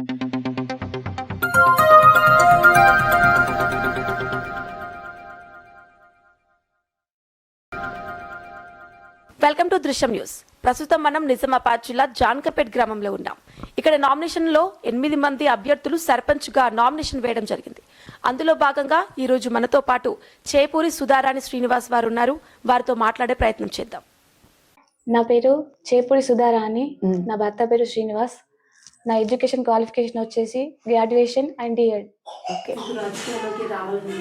Welcome to దృశ్యం news. ప్రస్తుతం మనం నిజామాబాద్ జిల్లా జాన్కపేట్ గ్రామంలో ఉన్నాం. ఇక్కడ నామినేషన్లో ఎనిమిది మంది అభ్యర్థులు సర్పంచ్గా నామినేషన్ వేయడం జరిగింది. అందులో భాగంగా ఈ రోజు మనతో పాటు చేపూరి సుధారాణి శ్రీనివాస్ వారు ఉన్నారు. వారితో మాట్లాడే ప్రయత్నం చేద్దాం. నా పేరు చేపూడి సుధారాణి. నా భర్త పేరు శ్రీనివాస్. నా ఎడ్యుకేషన్ క్వాలిఫికేషన్ వచ్చేసి గ్రాడ్యుయేషన్ అండ్ డిఎడ్. ఓకే. రాజకీయాల్లోకి రావాలని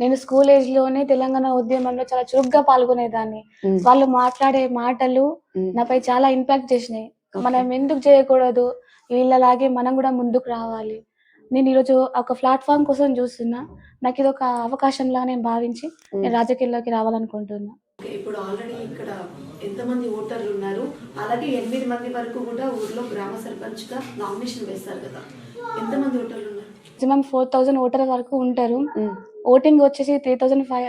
నేను స్కూల్ ఏజ్లోనే తెలంగాణ ఉద్యమంలో చాలా చురుగ్గా పాల్గొనేదాన్ని. వాళ్ళు మాట్లాడే మాటలు నాపై చాలా ఇంపాక్ట్ చేసినాయి. మనం ఎందుకు చేయకూడదు? వీళ్ళలాగే మనం కూడా ముందుకు రావాలి. నేను ఈరోజు ఒక ప్లాట్ఫామ్ కోసం చూస్తున్నా. నాకు ఇది ఒక అవకాశం లాగా నేను భావించి నేను రాజకీయాల్లోకి రావాలనుకుంటున్నా. ఇప్పుడు ఆల్రెడీ ఇక్కడ ఎంతమంది ఓటర్లు ఉన్నారు? అలాగే ఎనిమిది మంది వరకు కూడా ఊర్లో గ్రామ సర్పంచ్గా నామినేషన్ వేస్తారు కదా. ఎంతమంది ఓటర్లు ఉన్నారు? మాక్సిమం ఫోర్ థౌజండ్ ఓటర్ వరకు ఉంటారు. ఓటింగ్ వచ్చేసి three thousand five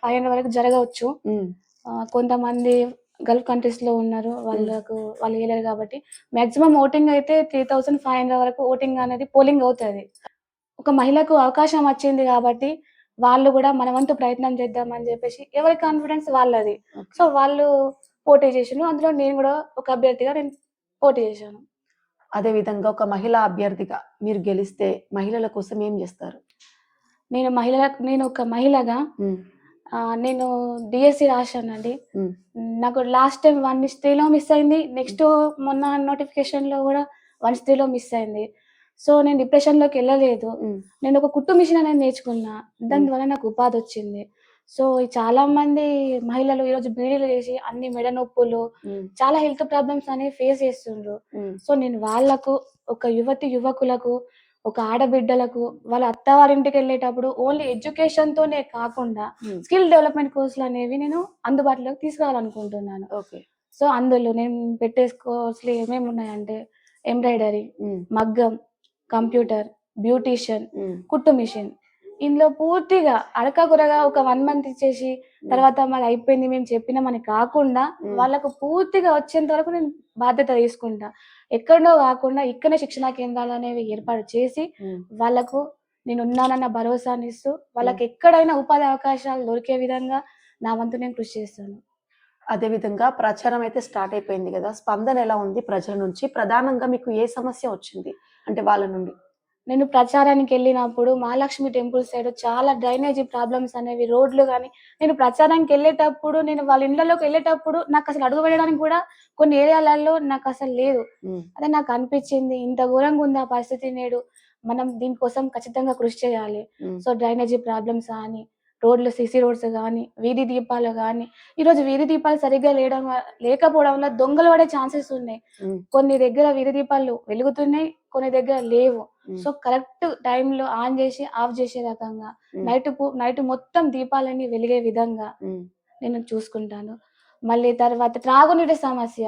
five hundred వరకు జరగవచ్చు. కొంతమంది గల్ఫ్ కంట్రీస్లో ఉన్నారు వాళ్ళకు వాళ్ళు వేయలేరు కాబట్టి. మాక్సిమం ఓటింగ్ అయితే త్రీ థౌజండ్ ఫైవ్ హండ్రెడ్ వరకు ఓటింగ్ అనేది పోలింగ్ అవుతుంది. ఒక మహిళకు అవకాశం వచ్చింది కాబట్టి వాళ్ళు కూడా మన వంతు ప్రయత్నం చేద్దామని చెప్పేసి ఎవరి కాన్ఫిడెన్స్ వాళ్ళది. సో వాళ్ళు పోటీ చేసాను అందులో నేను కూడా ఒక అభ్యర్థిగా నేను పోటీ చేశాను. అదే విధంగా ఒక మహిళా అభ్యర్థిగా మీరు గెలిస్తే మహిళల కోసం ఏం చేస్తారు? నేను మహిళలకు నేను ఒక మహిళగా నేను డిఎస్సి రాశానండి. నాకు లాస్ట్ టైం వన్ త్రీలో మిస్ అయింది. నెక్స్ట్ మొన్న నోటిఫికేషన్లో కూడా వన్ త్రీలో మిస్ అయింది. సో నేను డిప్రెషన్లోకి వెళ్ళలేదు. నేను ఒక కుట్టు మిషన్ అనేది నేర్చుకున్నా. దాని ద్వారా నాకు ఉపాధి వచ్చింది. సో చాలా మంది మహిళలు ఈరోజు బీడీలు చేసి అన్ని మెడ నొప్పులు చాలా హెల్త్ ప్రాబ్లమ్స్ అనేవి ఫేస్ చేస్తుండ్రు. సో నేను వాళ్ళకు ఒక యువతి యువకులకు ఒక ఆడబిడ్డలకు వాళ్ళ అత్తవారింటికి వెళ్ళేటప్పుడు ఓన్లీ ఎడ్యుకేషన్ తోనే కాకుండా స్కిల్ డెవలప్మెంట్ కోర్సులు అనేవి నేను అందుబాటులోకి తీసుకురావాలనుకుంటున్నాను. ఓకే. సో అందులో నేను పెట్టే కోర్సులు ఏమేమి ఉన్నాయంటే ఎంబ్రాయిడరీ మగ్గం కంప్యూటర్ బ్యూటీషియన్ కుట్టు మిషన్. ఇందులో పూర్తిగా అడకగురగా ఒక వన్ మంత్ ఇచ్చేసి తర్వాత మాది అయిపోయింది మేము చెప్పినామని కాకుండా. వాళ్ళకు పూర్తిగా వచ్చేంత వరకు నేను బాధ్యత తీసుకుంటా. ఎక్కడో కాకుండా ఇక్కడనే శిక్షణా కేంద్రాలు అనేవి ఏర్పాటు చేసి వాళ్ళకు నేను ఉన్నానన్న భరోసాని ఇస్తూ వాళ్ళకి ఎక్కడైనా ఉపాధి అవకాశాలు దొరికే విధంగా నా వంతు నేను కృషి చేస్తాను. అదే విధంగా ప్రచారం అయితే స్టార్ట్ అయిపోయింది కదా. స్పందన ఎలా ఉంది ప్రజల నుంచి? ప్రధానంగా మీకు ఏ సమస్య వచ్చింది? అంటే వాళ్ళ నుండి. నేను ప్రచారానికి వెళ్ళినప్పుడు మహాలక్ష్మి టెంపుల్ సైడ్ చాలా డ్రైనేజీ ప్రాబ్లమ్స్ అనేవి రోడ్లు కానీ నేను ప్రచారానికి వెళ్ళేటప్పుడు నేను వాళ్ళ ఇళ్ళలోకి వెళ్ళేటప్పుడు నాకు అసలు అడుగు పెట్టడానికి కూడా కొన్ని ఏరియాలలో నాకు అసలు లేదు. అదే నాకు అనిపించింది ఇంత ఘోరంగా ఉంది ఆ పరిస్థితి నేడు. మనం దీనికోసం ఖచ్చితంగా కృషి చేయాలి. సో డ్రైనేజీ ప్రాబ్లమ్స్ కానీ రోడ్లు సిసి రోడ్స్ కానీ వీధి దీపాలు కానీ ఈరోజు వీధి దీపాలు సరిగ్గా లేయడం వ- లేకపోవడం వల్ల దొంగలు పడే ఛాన్సెస్ ఉన్నాయి. కొన్ని దగ్గర వీధి దీపాలు వెలుగుతున్నాయి కొన్ని దగ్గర లేవు. సో కరెక్ట్ టైంలో ఆన్ చేసి ఆఫ్ చేసే రకంగా నైట్ నైట్ మొత్తం దీపాలన్నీ వెలిగే విధంగా నేను చూసుకుంటాను. మళ్ళీ తర్వాత త్రాగునీటి సమస్య.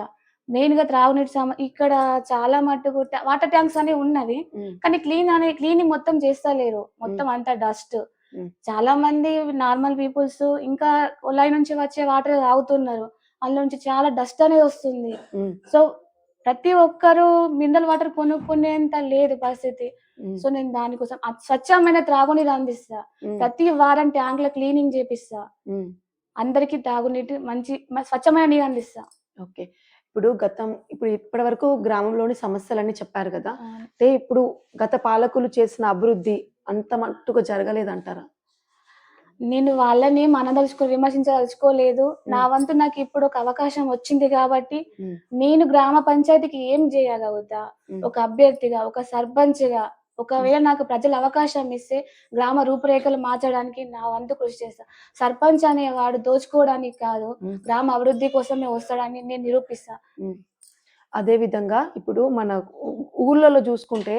మెయిన్గా త్రాగునీటి సమస్య ఇక్కడ చాలా మట్టుకు వాటర్ ట్యాంక్స్ అనేవి ఉన్నవి కానీ క్లీన్ అనే క్లీనింగ్ మొత్తం చేస్తలేరు. మొత్తం అంతా డస్ట్. చాలా మంది నార్మల్ పీపుల్స్ ఇంకా కుళాయి నుంచి వచ్చే వాటర్ తాగుతున్నారు. అందులో నుంచి చాలా డస్ట్ అనేది వస్తుంది. సో ప్రతి ఒక్కరు మినరల్ వాటర్ కొనుక్కునేంత లేదు పరిస్థితి. సో నేను దానికోసం స్వచ్ఛమైన త్రాగునీరు అందిస్తా. ప్రతి వారం ట్యాంకుల క్లీనింగ్ చేపిస్తా. అందరికి తాగునీటి మంచి స్వచ్ఛమైన నీరు అందిస్తా. ఓకే. ఇప్పుడు గతం ఇప్పుడు ఇప్పటి వరకు గ్రామంలోని సమస్యలన్నీ చెప్పారు కదా. అంటే ఇప్పుడు గత పాలకులు చేసిన అభివృద్ధి అంత మట్టుగా జరగలేదంటారా? నేను వాళ్ళని మనదలుచుకో విమర్శించదలుచుకోలేదు. నా వంతు నాకు ఇప్పుడు ఒక అవకాశం వచ్చింది కాబట్టి. నేను గ్రామ పంచాయతీకి ఏం చేయగలుగుతా. ఒక అభ్యర్థిగా ఒక సర్పంచ్గా ఒకవేళ నాకు ప్రజలు అవకాశం ఇస్తే గ్రామ రూపురేఖలు మార్చడానికి నా వంతు కృషి చేస్తా. సర్పంచ్ అనేవాడు దోచుకోవడానికి కాదు. గ్రామ అభివృద్ధి కోసమే వస్తాడని నేను నిరూపిస్తా. అదే విధంగా ఇప్పుడు మన ఊ- ఊర్లలో చూసుకుంటే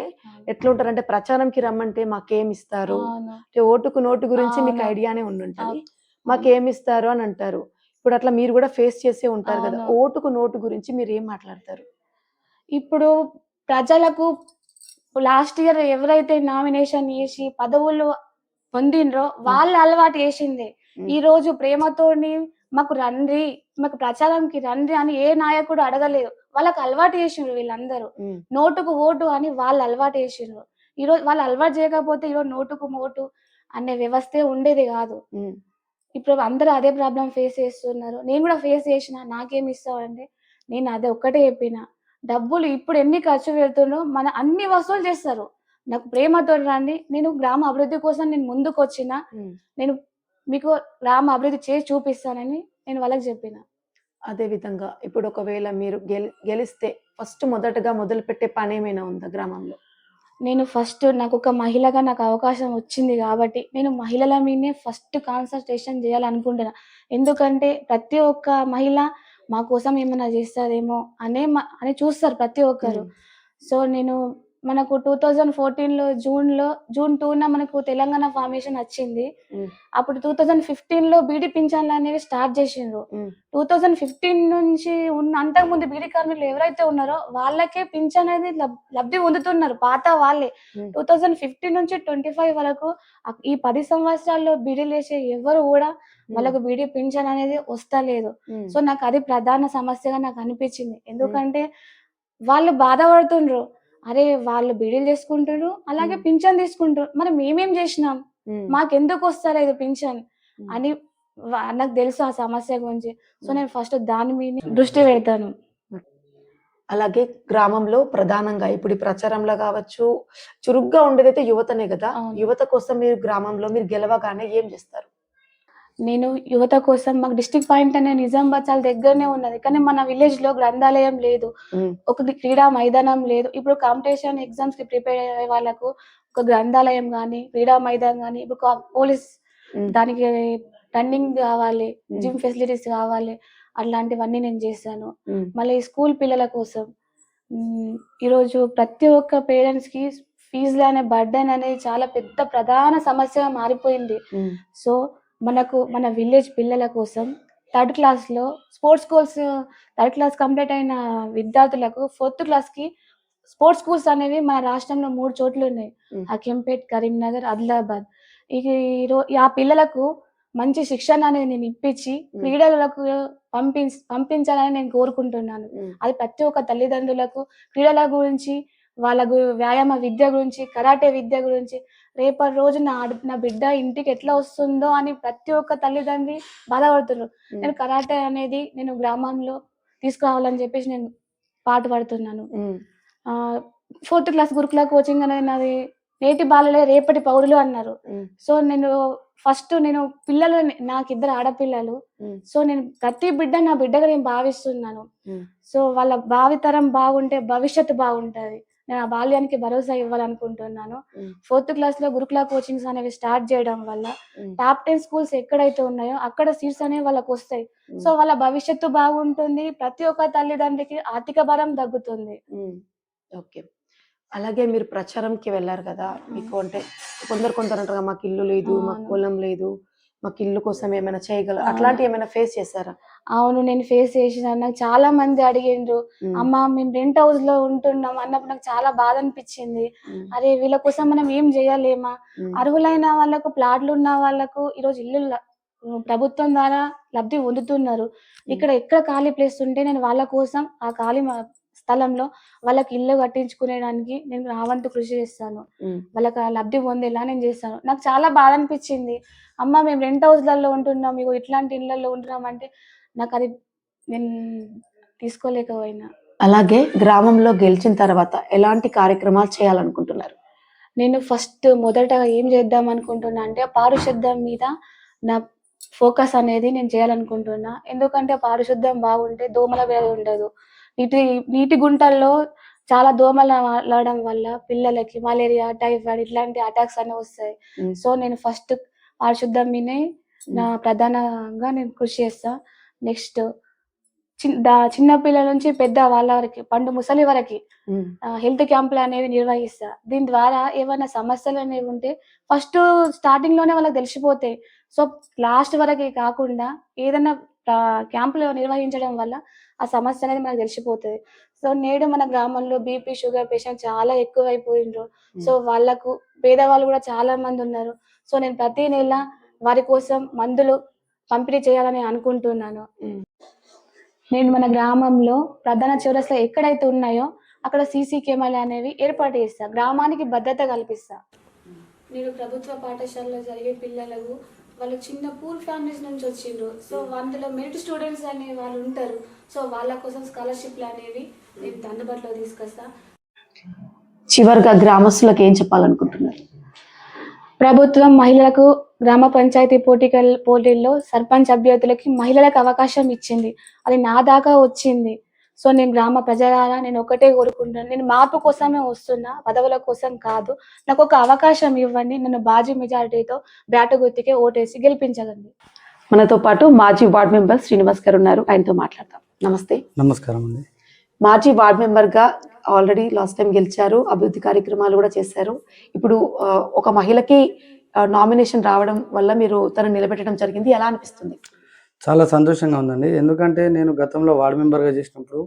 ఎట్లుంటారంటే ప్రచారంకి రమ్మంటే మాకేం ఇస్తారు. అంటే ఓటుకు నోటు గురించి మీకు. ఐడియానే ఉండుంటది అవును. మాకేం ఇస్తారు అని అంటారు ఇప్పుడు అట్లా మీరు కూడా ఫేస్ చేసే ఉంటారు కదా. ఓటుకు నోటు గురించి మీరు ఏం మాట్లాడతారు ఇప్పుడు ప్రజలకు లాస్ట్ ఇయర్ ఎవరైతే నామినేషన్ చేసి పదవులు పొందినరో వాళ్ళ అలవాటు చేసింది. ఈ రోజు ప్రేమతోని మాకు రండి మాకు ప్రచారంకి రండి అని ఏ నాయకుడు అడగలేదు వాళ్ళకి అలవాటు చేసిండ్రు వీళ్ళందరూ. నోటుకు ఓటు అని వాళ్ళు అలవాటు చేసిండ్రు. ఈరోజు వాళ్ళు అలవాటు చేయకపోతే ఈరోజు నోటుకు ఓటు అనే వ్యవస్థే ఉండేది కాదు. ఇప్పుడు అందరూ అదే ప్రాబ్లం ఫేస్ చేస్తున్నారు. నేను కూడా ఫేస్ చేసిన నాకేం ఇస్తావు అంటే నేను అదే ఒక్కటే చెప్పిన. డబ్బులు ఇప్పుడు ఎన్ని ఖర్చు పెడుతుండ్రో మన అన్ని వసూలు చేస్తారు. నాకు ప్రేమతో రండి నేను గ్రామ అభివృద్ధి కోసం నేను ముందుకు వచ్చిన. నేను మీకు గ్రామ అభివృద్ధి చేసి చూపిస్తానని నేను వాళ్ళకి చెప్పిన. అదే విధంగా ఇప్పుడు ఒకవేళ మీరు గెలి గెలిస్తే ఫస్ట్ మొదటగా మొదలు పెట్టే పని ఏమైనా ఉందా గ్రామంలో? నేను ఫస్ట్ నాకు ఒక మహిళగా నాకు అవకాశం వచ్చింది కాబట్టి నేను మహిళల మీదనే ఫస్ట్ కాన్సన్ట్రేషన్ చేయాలనుకుంటున్నా. ఎందుకంటే ప్రతి ఒక్క మహిళ మా కోసం ఏమైనా చేస్తారేమో అనే మ- అని చూస్తారు ప్రతి ఒక్కరు. సో నేను మనకు టూ థౌజండ్ ఫోర్టీన్లో జూన్లో జూన్ టూన మనకు తెలంగాణ ఫార్మేషన్ వచ్చింది. అప్పుడు టూ థౌజండ్ ఫిఫ్టీన్లో బీడీ పింఛన్లు అనేవి స్టార్ట్ చేసిండ్రు. టూ థౌజండ్ ఫిఫ్టీన్ నుంచి ఉన్న అంతకుముందు బీడీ కార్మికులు ఎవరైతే ఉన్నారో వాళ్ళకే పింఛన్ అనేది లబ్- లబ్ధి పొందుతున్నారు పాత వాళ్ళే. టూ థౌజండ్ ఫిఫ్టీన్ నుంచి ట్వంటీ ఫైవ్ వరకు ఈ పది సంవత్సరాల్లో బీడీలు వేసే ఎవరు కూడా వాళ్ళకు బీడీ పింఛన్ అనేది వస్తలేదు. సో నాకు అది ప్రధాన సమస్యగా నాకు అనిపించింది. ఎందుకంటే వాళ్ళు బాధపడుతుండ్రు. అరే వాళ్ళు బీడీలు చేసుకుంటారు అలాగే. పింఛన్ తీసుకుంటారు. మరి మేమేం చేసినాం? మాకెందుకు వస్తలేదు పింఛన్? ఉమ్. అని నాకు తెలుసు ఆ సమస్య గురించి. సో. నేను ఫస్ట్ దాని మీద దృష్టి పెడతాను. అలాగే గ్రామంలో ప్రధానంగా ఇప్పుడు ప్రచారంలో కావచ్చు చురుగ్గా ఉండేదైతే యువతనే కదా. యువత కోసం మీరు గ్రామంలో మీరు గెలవగానే ఏం చేస్తారు? నేను యువత కోసం మాకు డిస్ట్రిక్ట్ పాయింట్ అనే నిజామాబాద్ చాలా దగ్గరనే ఉన్నది. కానీ మన విలేజ్లో గ్రంథాలయం లేదు. ఒక క్రీడా మైదానం లేదు. ఇప్పుడు కాంపిటీషన్ ఎగ్జామ్స్కి ప్రిపేర్ అయ్యే వాళ్ళకు ఒక గ్రంథాలయం కానీ క్రీడా మైదానం కానీ ఇప్పుడు పోలీస్ దానికి రన్నింగ్ కావాలి జిమ్ ఫెసిలిటీస్ కావాలి అట్లాంటివన్నీ నేను చేశాను. మళ్ళీ స్కూల్ పిల్లల కోసం ఈరోజు ప్రతి ఒక్క పేరెంట్స్కి ఫీజులు అనే బర్డెన్ అనేది చాలా పెద్ద ప్రధాన సమస్యగా మారిపోయింది. సో మనకు మన విలేజ్ పిల్లల కోసం థర్డ్ క్లాస్లో sports schools third class complete అయిన విద్యార్థులకు ఫోర్త్ క్లాస్కి స్పోర్ట్స్ స్కూల్స్ అనేవి మన రాష్ట్రంలో మూడు చోట్ల ఉన్నాయి. హకీంపేట్ కరీంనగర్ ఆదిలాబాద్. ఈ ఆ పిల్లలకు మంచి శిక్షణ అనేది నేను ఇప్పించి క్రీడలకు పంపి పంపించాలని నేను కోరుకుంటున్నాను. అది ప్రతి ఒక్క తల్లిదండ్రులకు క్రీడల గురించి వాళ్ళ వ్యాయామ విద్య గురించి కరాటే విద్య గురించి రేపటి రోజు నా ఆడ- నా బిడ్డ ఇంటికి ఎట్లా వస్తుందో అని ప్రతి ఒక్క తల్లిదండ్రి బాధపడుతున్నారు నేను కరాటే అనేది నేను గ్రామంలో తీసుకురావాలని చెప్పేసి నేను పాటు పడుతున్నాను. ఫోర్త్ క్లాస్ గురుకుల కోచింగ్ అనేది నాది నేటి బాలలే రేపటి పౌరులు అన్నారు. సో నేను ఫస్ట్ నేను పిల్లలు నాకు ఇద్దరు ఆడపిల్లలు. సో నేను ప్రతి బిడ్డ నా బిడ్డగా నేను భావిస్తున్నాను. సో వాళ్ళ భావితరం బాగుంటే భవిష్యత్తు బాగుంటది. నేను ఆ బాల్యానికి భరోసా ఇవ్వాలనుకుంటున్నాను. ఫోర్త్ క్లాస్లో గురుకుల కోచింగ్స్ అనేవి స్టార్ట్ చేయడం వల్ల టాప్ టెన్ స్కూల్స్ ఎక్కడైతే ఉన్నాయో అక్కడ సీట్స్ అనేవి వాళ్ళకి వస్తాయి. సో వాళ్ళ భవిష్యత్తు బాగుంటుంది. ప్రతి ఒక్క తల్లిదండ్రికి ఆర్థిక భారం తగ్గుతుంది. ఓకే. అలాగే మీరు ప్రచారంకి వెళ్ళారు కదా? మీకు అంటే కొందరు కొందరు అంటారు కదా, మాకు ఇల్లు లేదు మాకు. పొలం లేదు. మాకు ఇల్లు కోసం ఏమైనా చేయగల. అట్లాంటి ఏమైనా ఫేస్ చేశారా? అవును నేను ఫేస్ చేసిన నాకు చాలా మంది అడిగిండ్రు ఉమ్, అమ్మ మేము రెంట్ హౌస్లో ఉంటున్నాం అన్నప్పుడు నాకు చాలా బాధ అనిపించింది. ఉమ్, అరే వీళ్ళ కోసం మనం ఏం చేయలేమా? ఉమ్, అర్హులైన వాళ్ళకు ప్లాట్లు ఉన్న వాళ్ళకు ఈరోజు ఇల్లు ప్రభుత్వం ద్వారా లబ్ధి పొందుతున్నారు. ఇక్కడ ఎక్కడ ఖాళీ ప్లేస్ ఉంటే నేను వాళ్ళ కోసం ఆ ఖాళీ స్థలంలో వాళ్ళకి ఇల్లు కట్టించుకునేదానికి నేను నా వంతు కృషి చేస్తాను. వాళ్ళకి ఆ లబ్ధి పొందేలా నేను చేస్తాను. నాకు చాలా బాధ అనిపించింది. అమ్మ మేము రెంట్ హౌస్లలో ఉంటున్నాం మీకు ఇట్లాంటి ఇళ్ళల్లో ఉంటున్నాం అంటే నాకు అది నేను తీసుకోలేకపోయినా. అలాగే గ్రామంలో గెలిచిన తర్వాత ఎలాంటి కార్యక్రమాలు చేయాలనుకుంటున్నారు? నేను ఫస్ట్ మొదట ఏం చేద్దాం అనుకుంటున్నా అంటే పారిశుద్ధ్యం మీద నా ఫోకస్ అనేది నేను చేయాలనుకుంటున్నా. ఎందుకంటే పారిశుద్ధ్యం బాగుంటే దోమల వ్యాధి ఉండదు. నీటి నీటి గుంటల్లో చాలా దోమలు వాడడం వల్ల పిల్లలకి మలేరియా టైఫాయిడ్ ఇట్లాంటి అటాక్స్ అనేవి వస్తాయి. సో నేను ఫస్ట్ పారిశుద్ధ్యం మీదే నా ప్రధానంగా నేను కృషి చేస్తా. నెక్స్ట్ చిన్న పిల్లల నుంచి పెద్ద వాళ్ళ వరకు పండు ముసలి వరకు హెల్త్ క్యాంపులు అనేవి నిర్వహిస్తా. దీని ద్వారా ఏమైనా సమస్యలు అనేవి ఉంటే ఫస్ట్ స్టార్టింగ్లోనే వాళ్ళకి తెలిసిపోతాయి. సో లాస్ట్ వరకే కాకుండా ఏదైనా క్యాంపులు నిర్వహించడం వల్ల ఆ సమస్య అనేది మనకు తెలిసిపోతుంది. సో నేడు మన గ్రామంలో బీపీ షుగర్ పేషెంట్ చాలా ఎక్కువైపోయిండ్రు. సో వాళ్ళకు పేదవాళ్ళు కూడా చాలా మంది ఉన్నారు. సో నేను ప్రతి నెల వారి కోసం మందులు పంపిణీ చేయాలని అనుకుంటున్నాను. నేను మన గ్రామంలో ప్రధాన చౌరస్లో ఎక్కడైతే ఉన్నాయో అక్కడ సీసీ కెమెరాలు అనేవి ఏర్పాటు చేస్తా. గ్రామానికి భద్రత కల్పిస్తా. నేను ప్రభుత్వ పాఠశాలలో జరిగే పిల్లలకు వాళ్ళు చిన్న పూర్ ఫ్యామిలీస్ నుంచి వచ్చిండ్రు. సో అందులో మెరిట్ స్టూడెంట్స్ అనే వాళ్ళు ఉంటారు. సో వాళ్ళ కోసం స్కాలర్షిప్లు అనేవి నేను అందుబాటులో తీసుకొస్తా. చివరిగా గ్రామస్తులకు ఏం చెప్పాలనుకుంటున్నారు? ప్రభుత్వం మహిళలకు గ్రామ పంచాయతీ పోటీకల్ పోటీల్లో సర్పంచ్ అభ్యర్థులకి మహిళలకు అవకాశం ఇచ్చింది. అది నా దాకా వచ్చింది. సో నేను గ్రామ ప్రజలారా నేను ఒకటే కోరుకుంటున్నాను నేను మార్పు కోసమే వస్తున్నా పదవుల కోసం కాదు. నాకు ఒక అవకాశం ఇవ్వండి. నన్ను బాజీ మెజారిటీతో బ్యాటు గుర్తుకే ఓటేసి గెలిపించగండి. మనతో పాటు మాజీ వార్డ్ మెంబర్ శ్రీనివాస్ గారు ఉన్నారు. ఆయనతో మాట్లాడదాం నమస్తే. నమస్కారం అండి. మాజీ వార్డ్ మెంబర్గా ఆల్రెడీ లాస్ట్ టైం గెలిచారు. అభివృద్ధి కార్యక్రమాలు కూడా చేశారు. ఇప్పుడు ఒక మహిళకి నామినేషన్ రావడం వల్ల మీరు తను నిలబెట్టడం జరిగింది. ఎలా అనిపిస్తుంది? చాలా సంతోషంగా ఉందండి. ఎందుకంటే నేను గతంలో వార్డ్ మెంబర్గా చేసినప్పుడు.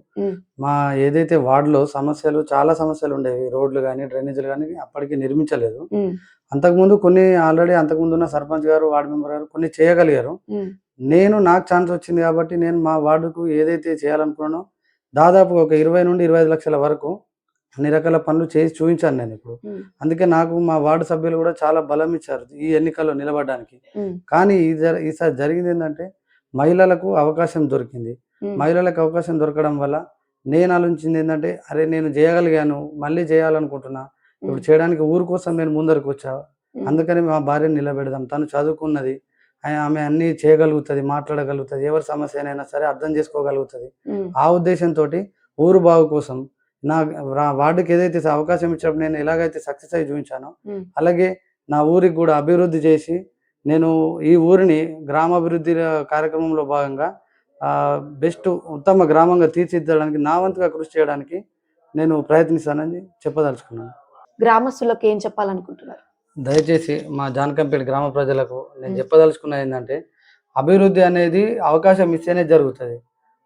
మా ఏదైతే వార్డులో సమస్యలు చాలా సమస్యలు ఉండేవి. రోడ్లు కానీ డ్రైనేజీలు కానీ అప్పటికి నిర్మించలేదు. అంతకుముందు కొన్ని ఆల్రెడీ అంతకుముందు ఉన్న సర్పంచ్ గారు వార్డు మెంబర్ గారు కొన్ని చేయగలిగారు. నేను నాకు ఛాన్స్ వచ్చింది కాబట్టి నేను మా వార్డుకు ఏదైతే చేయాలనుకున్నానో దాదాపు ఒక ఇరవై నుండి ఇరవై ఐదు లక్షల వరకు అన్ని రకాల పనులు చేసి చూపించాను నేను ఇప్పుడు. అందుకే నాకు మా వార్డు సభ్యులు కూడా చాలా బలం ఇచ్చారు ఈ ఎన్నికల్లో నిలబడడానికి. కానీ ఈసారి జరిగింది ఏంటంటే మహిళలకు అవకాశం దొరికింది. మహిళలకు అవకాశం దొరకడం వల్ల నేను ఆలోచించింది ఏంటంటే అరే నేను చేయగలిగాను మళ్ళీ చేయాలనుకుంటున్నా ఇప్పుడు చేయడానికి ఊరు కోసం నేను ముందరకు వచ్చా అందుకని మా భార్యను నిలబెడదాం. తను చదువుకున్నది ఆమె అన్ని చేయగలుగుతుంది మాట్లాడగలుగుతుంది ఎవరి సమస్యనైనా సరే అర్థం చేసుకోగలుగుతుంది. ఆ ఉద్దేశంతో ఊరు బాగు కోసం నా వార్డుకి ఏదైతే అవకాశం ఇచ్చినప్పుడు నేను ఎలాగైతే సక్సెస్ అయి చూపించానో. అలాగే నా ఊరికి కూడా అభివృద్ధి చేసి నేను ఈ ఊరిని గ్రామాభివృద్ధి కార్యక్రమంలో భాగంగా బెస్ట్ ఉత్తమ గ్రామంగా తీర్చిదిద్దడానికి నా వంతుగా కృషి చేయడానికి నేను ప్రయత్నిస్తానని చెప్పదలుచుకున్నాను. గ్రామస్తులకు ఏం చెప్పాలనుకుంటున్నారు? దయచేసి మా జానకంపేట గ్రామ ప్రజలకు నేను చెప్పదలుచుకున్నది ఏంటంటే అభివృద్ధి అనేది అవకాశం ఇస్తేనే జరుగుతుంది.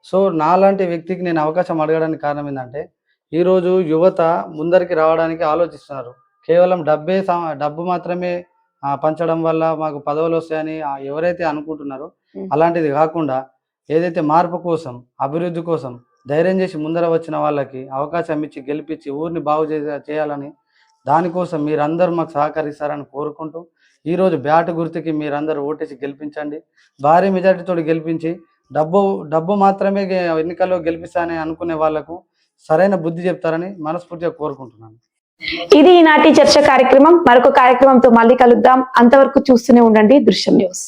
సో నాలాంటి వ్యక్తికి నేను అవకాశం అడగడానికి కారణం ఏంటంటే ఈరోజు యువత ముందరికి రావడానికి ఆలోచిస్తున్నారు. కేవలం డబ్బే డబ్బు మాత్రమే పంచడం వల్ల మాకు పదవులు వస్తాయని ఎవరైతే అనుకుంటున్నారో. అలాంటిది కాకుండా ఏదైతే మార్పు కోసం అభివృద్ధి కోసం ధైర్యం చేసి ముందర వచ్చిన వాళ్ళకి అవకాశం ఇచ్చి గెలిపించి ఊరిని బాగు చేయాలని దానికోసం మీరందరూ మాకు సహకరిస్తారని కోరుకుంటూ ఈరోజు బ్యాట్ గుర్తుకి మీరందరూ ఓటేసి గెలిపించండి భారీ మెజార్టీతో గెలిపించి డబ్బు డబ్బు మాత్రమే ఎన్నికల్లో గెలిపిస్తానని అనుకునే వాళ్ళకు సరైన బుద్ధి చెప్తారని మనస్ఫూర్తిగా కోరుకుంటున్నాను ఇది ఈనాటి చర్చ కార్యక్రమం. మరొక కార్యక్రమంతో మళ్ళీ కలుద్దాం. అంతవరకు చూస్తూనే ఉండండి దృశ్యం న్యూస్.